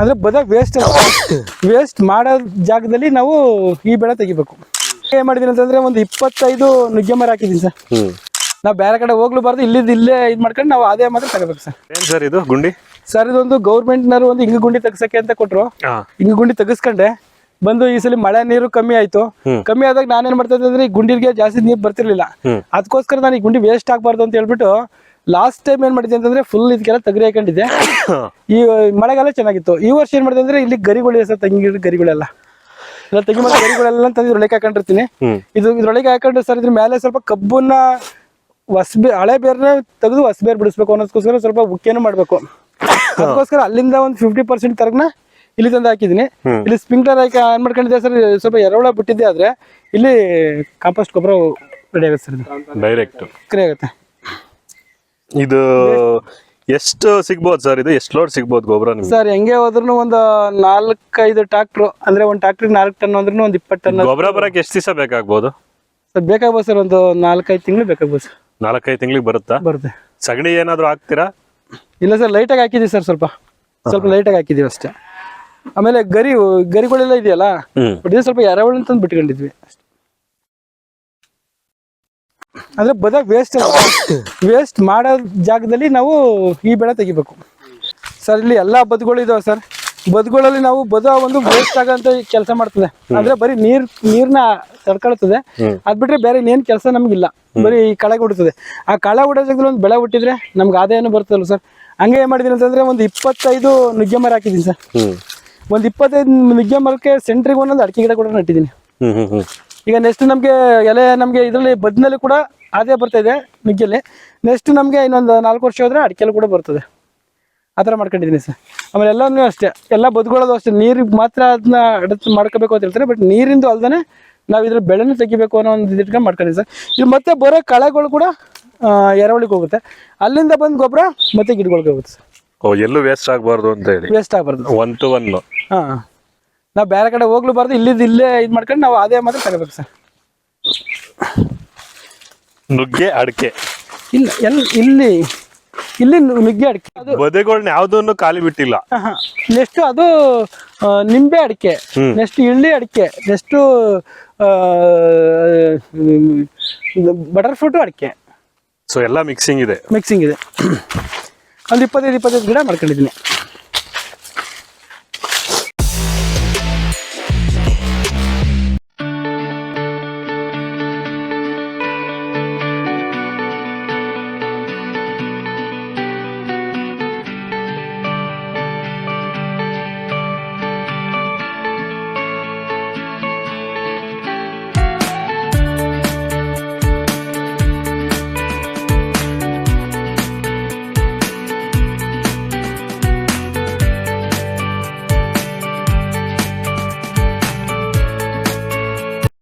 ಅಂದ್ರೆ ಬದಕ್ waste waste ಮಾಡೋ ಜಾಗದಲ್ಲಿ ನಾವು ಈ ಬೆಳೆ ತೆಗಿಬೇಕು. ಏನ್ ಮಾಡಿದೀನಿ ಅಂತಂದ್ರೆ ಒಂದು ಇಪ್ಪತ್ತೈದು ನುಗ್ಗೆ ಮರ ಹಾಕಿದೀನಿ ಸರ್. ನಾವು ಬೇರೆ ಕಡೆ ಹೋಗ್ಲೂಬಾರ್ದು ಇಲ್ಲಿದ್ದು ಇಲ್ಲೇ ಇದು ಮಾಡ್ಕೊಂಡು ನಾವು ಅದೇ ಮಾತ್ರ ತಗೋಬೇಕು ಸರ್. ಏನ್ ಸರ್ ಇದು ಗುಂಡಿ? ಸರ್ ಇದೊಂದು ಗೌರ್ಮೆಂಟ್ನವರು ಒಂದು ಹಿಂಗ ಗುಂಡಿ ತೆಗ್ಸಕ್ಕೆ ಅಂತ ಕೊಟ್ರು. ಹಿಂಗ ಗುಂಡಿ ತೆಗಿಸ್ಕೊಂಡೆ. ಬಂದು ಈ ಸಲ ಮಳೆ ನೀರು ಕಮ್ಮಿ ಆಯ್ತು. ಕಮ್ಮಿ ಆದಾಗ ನಾನೇನ್ ಮಾಡ್ತಾ ಇದ್ದೆ ಅಂದ್ರೆ ಈ ಗುಂಡಿಗೆ ಜಾಸ್ತಿ ನೀರು ಬರ್ತಿರ್ಲಿಲ್ಲ. ಅದಕ್ಕೋಸ್ಕರ ನಾನು ಈ ಗುಂಡಿ ವೇಸ್ಟ್ ಆಗ್ಬಾರ್ದು ಅಂತ ಹೇಳ್ಬಿಟ್ಟು ಲಾಸ್ಟ್ ಟೈಮ್ ಏನ್ ಮಾಡಿದೆ ಅಂತಂದ್ರೆ ಫುಲ್ ಇದಕ್ಕೆಲ್ಲ ತಗರಿ ಹಾಕೊಂಡಿದ್ದೆ. ಈ ಮಳೆಗಾಲ ಚೆನ್ನಾಗಿತ್ತು. ಈ ವರ್ಷ ಏನ್ ಮಾಡಿದೆ ಅಂದ್ರೆ ಇಲ್ಲಿ ಗರಿಗಳು ಸರ್ ತಂಗಿ ಗರಿಗಳೆಲ್ಲ. ಇಲ್ಲ ತೆಂಗಿನ ಮರ ಗರಿಗಳೆಲ್ಲ ತಂದು ಇದ್ರೊಳಗೆ ಹಾಕೊಂಡಿರ್ತೀನಿ. ಇದು ಇದ್ರೊಳಗೆ ಹಾಕೊಂಡ್ರೆ ಸರ್ ಇದ್ರ ಮೇಲೆ ಸ್ವಲ್ಪ ಕಬ್ಬನ್ನ ಹೊಸಬೇ ಹಳೆ ಬೇರ್ನ ತೆಗೆದು ಹೊಸಬೇರ್ ಬಿಡಿಸ್ಬೇಕು ಅನ್ನೋದಕ್ಕೋಸ್ಕರ ಸ್ವಲ್ಪ ಉಕ್ಕೇನು ಮಾಡ್ಬೇಕು. ಅದಕ್ಕೋಸ್ಕರ ಅಲ್ಲಿಂದ ಒಂದು ಫಿಫ್ಟಿ ಪರ್ಸೆಂಟ್ ತರಗ್ನ ಇಲ್ಲಿ ತಂದು ಹಾಕಿದೀನಿ ಇಲ್ಲಿ ಸ್ಪ್ರಿಂಕ್ಲರ್ ಹಾಕಿ ಆನ್ ಮಾಡ್ಕೊಂಡಿದ್ದೆ ಸರ್ ಸ್ವಲ್ಪ ಎರೆಹುಳ ಬಿಟ್ಟಿದ್ದೆ ಆದ್ರೆ ಇಲ್ಲಿ ಕಾಂಪೋಸ್ಟ್ ಗೊಬ್ಬರ ರೆಡಿ ಆಗುತ್ತೆ ಸರ್ ಡೈರೆಕ್ಟ್ ಕ್ರಿ ಆಗುತ್ತೆ. ಇದು ಎಷ್ಟು ಸಿಗ್ಬೋದು ಸರ್ ಇದು? ಎಷ್ಟು ಲೋಡ್ ಸಿಗ್ಬೋದು ಗೊಬ್ಬರ ಸರ್ ಹೆಂಗೆ ಹೋದ್ರು ಒಂದು ನಾಲ್ಕೈದು ಟ್ರಾಕ್ಟರ್ ಅಂದ್ರೆ ಒಂದು ಟ್ರಾಕ್ಟರ್ ನಾಲ್ಕು ಟನ್ ಅಂದ್ರೂ ಒಂದು ಇಪ್ಪತ್ತು ಟನ್ ಗೊಬ್ಬರ ಬರಕ್ಕೆ ಎಷ್ಟು ದಿವಸ ಬೇಕಾಗ್ಬೋದು? ಸರ್ ಬೇಕಾಗ್ಬೋದು ಸರ್ ಒಂದು ನಾಲ್ಕೈದು ತಿಂಗಳು ಬೇಕಾಗ್ಬೋದು ಸರ್. ನಾಲ್ಕೈದು ತಿಂಗಳಿಗೆ ಬರುತ್ತಾ? ಬರುತ್ತೆ. ಸಗಣಿ ಏನಾದ್ರು ಹಾಕ್ತೀರಾ? ಇಲ್ಲ ಸರ್ ಲೈಟಾಗಿ ಹಾಕಿದ್ದೀವಿ ಸರ್ ಸ್ವಲ್ಪ. ಸ್ವಲ್ಪ ಲೈಟಾಗಿ ಹಾಕಿದ್ದೀವಿ ಅಷ್ಟೇ. ಆಮೇಲೆ ಗರಿ ಗರಿಗಳೆಲ್ಲ ಇದೆಯಲ್ಲ? ಬಟ್ ಇದು ಸ್ವಲ್ಪ ಎರೆಹುಳು ಅಂತಂದು ಬಿಟ್ಕೊಂಡಿದ್ವಿ. ಅಂದ್ರೆ ಬದ ವೇಸ್ಟ್ ವೇಸ್ಟ್ ಮಾಡೋ ಜಾಗದಲ್ಲಿ ನಾವು ಈ ಬೆಳೆ ತೆಗಿಬೇಕು. ಸರ್ ಇಲ್ಲಿ ಎಲ್ಲಾ ಬದುಗಳು ಇದಾವೆ ಸರ್ ಬದುಗಳಲ್ಲಿ ನಾವು ಬದ ಒಂದು ವೇಸ್ಟ್ ಆಗಂತ ಕೆಲಸ ಮಾಡ್ತದೆ. ಅಂದ್ರೆ ಬರೀ ನೀರ್ ನೀರ್ನ ತಡ್ಕೊಳ್ತದೆ. ಅದ್ ಬಿಟ್ರೆ ಬೇರೆ ಇನ್ನೇನ್ ಕೆಲಸ ನಮ್ಗಿಲ್ಲ. ಬರೀ ಈ ಕಳೆ ಹುಡುತ್ತದೆ ಆ ಕಳೆ ಹುಡೋ ಜಾಗದಲ್ಲಿ ಒಂದು ಬೆಳೆ ಹುಟ್ಟಿದ್ರೆ ನಮ್ಗೆ ಆದಾಯನೂ ಬರ್ತದಲ್ಲ ಸರ್ ಹಂಗೆ ಏನ್ ಮಾಡಿದೀನಿ ಅಂತಂದ್ರೆ ಒಂದು ಇಪ್ಪತ್ತೈದು ನುಗ್ಗೆ ಮರ ಹಾಕಿದೀನಿ ಸರ್ ಒಂದು ಇಪ್ಪತ್ತೈದು ನುಗ್ಗೆ ಮರಕ್ಕೆ ಸೆಂಟ್ರಿಗೆ ಒಂದೊಂದು ಅಡಿಕೆ ಗಿಡ ಕೂಡ ನೆಟ್ಟಿದ್ದೀನಿ. ಈಗ ನೆಕ್ಸ್ಟ್ ನಮಗೆ ಎಲೆ ನಮಗೆ ಇದರಲ್ಲಿ ಬದ್ನಲ್ಲಿ ಕೂಡ ಅದೇ ಬರ್ತಾ ಇದೆ ನುಗ್ಗೆಲಿ ನೆಕ್ಸ್ಟ್ ನಮಗೆ ಇನ್ನೊಂದು ನಾಲ್ಕು ವರ್ಷ ಹೋದ್ರೆ ಅಡಿಕೆಲ್ಲ ಕೂಡ ಬರ್ತದೆ. ಆ ಥರ ಮಾಡ್ಕೊಂಡಿದ್ದೀನಿ ಸರ್. ಆಮೇಲೆ ಎಲ್ಲನೂ ಅಷ್ಟೇ. ಎಲ್ಲ ಬದುಕೊಳ್ಳೋದು ಅಷ್ಟೇ. ನೀರಿಗೆ ಮಾತ್ರ ಅದನ್ನ ಅಡತ್ ಮಾಡ್ಕೋಬೇಕು ಅಂತ ಹೇಳ್ತಾರೆ ಬಟ್ ನೀರಿಂದು ಅಲ್ದೇ ನಾವು ಇದ್ರ ಬೆಳೆನೂ ತೆಗಿಬೇಕು ಅನ್ನೋ ಒಂದು ಇಟ್ಕೊಂಡು ಮಾಡ್ಕೊಂಡಿದ್ದೀವಿ ಸರ್. ಇದು ಮತ್ತೆ ಬರೋ ಕಳೆಗಳು ಕೂಡ ಎರವಳಿಗೆ ಹೋಗುತ್ತೆ. ಅಲ್ಲಿಂದ ಬಂದು ಗೊಬ್ಬರ ಮತ್ತೆ ಗಿಡಗಳಿಗೆ ಹೋಗುತ್ತೆ ಸರ್. ಎಲ್ಲೂ ವೇಸ್ಟ್ ಆಗಬಾರ್ದು ಅಂತ ಹೇಳಿ. ವೇಸ್ಟ್ ಆಗಬಾರ್ದು. ಒನ್ ಟು ಒನ್ ಹಾ. ನಾವು ಬೇರೆ ಕಡೆ ಹೋಗ್ಲು ಹೋಗ್ಲೂಬಾರ್ದು ಇಲ್ಲಿದ್ದು ಇಲ್ಲೇ ಇದು ಮಾಡ್ಕೊಂಡು ನಾವು ಅದೇ ಮಾತ್ರ ತಗೋಬೇಕು ಸರ್. ನುಗ್ಗೆ ಅಡಿಕೆ. ಇಲ್ಲ ಎಲ್ ಇಲ್ಲಿ ಇಲ್ಲಿ ನುಗ್ಗೆ ಅಡಿಕೆ. ಅದು ಬದೆಗಳನ್ನ ಯಾವ್ದನ್ನು ಖಾಲಿ ಬಿಟ್ಟಿಲ್ಲ. ನೆಕ್ಸ್ಟ್ ಅದು ನಿಂಬೆ ಅಡಿಕೆ. ನೆಕ್ಸ್ಟ್ ಇಳ್ಳಿ ಅಡಿಕೆ. ನೆಕ್ಸ್ಟ್ ಬಟರ್ ಫ್ರೂಟ್ ಅಡಿಕೆ. ಸೊ ಎಲ್ಲ ಮಿಕ್ಸಿಂಗ್ ಇದೆ. ಮಿಕ್ಸಿಂಗ್ ಇದೆ. ಒಂದು ಇಪ್ಪತ್ತೈದು ಇಪ್ಪತ್ತೈದು ಗಿಡ ಮಾಡ್ಕೊಂಡಿದ್ದೀನಿ.